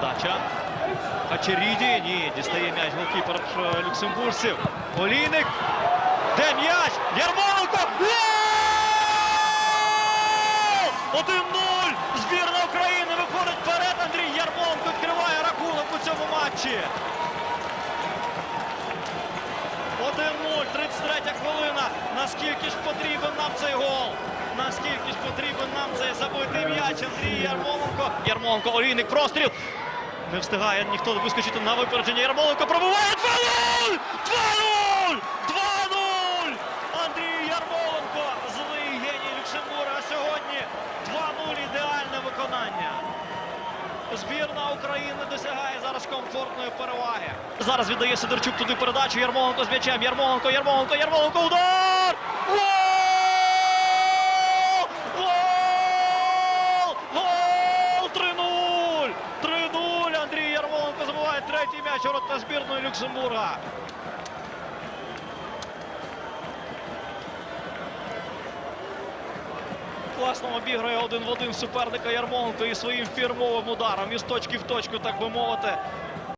Передача. Хачеріді. Ні, дістає м'яч голкіпер е, люксембуржців. Олійник. Де м'яч? Ярмоленко! Гол! 1-0! Збірна України виходить вперед. Андрій Ярмоленко відкриває рахунок у цьому матчі. 1-0, 33 хвилина. Наскільки ж потрібен нам цей гол? Наскільки ж потрібен нам цей забитий м'яч Андрій Ярмоленко? Ярмоленко, Олійник, простріл. Не встигає ніхто вискочити на випередження. Ярмоленко пробиває 2-0! 2-0! 2-0! Андрій Ярмоленко, злий геній Люксембурга сьогодні. 2-0 ідеальне виконання. Збірна України досягає зараз комфортної переваги. Зараз віддає Сидорчук туди передачу. Ярмоленко з м'ячем. Ярмоленко, Ярмоленко, Ярмоленко, удар! Гол! Гол! Гол! 3-0! 3-0! Андрій Ярмоленко забиває третій м'яч у ворота збірної Люксембурга. Класно обіграє один в один суперника Ярмоленко і своїм фірмовим ударом із точки в точку, так би мовити.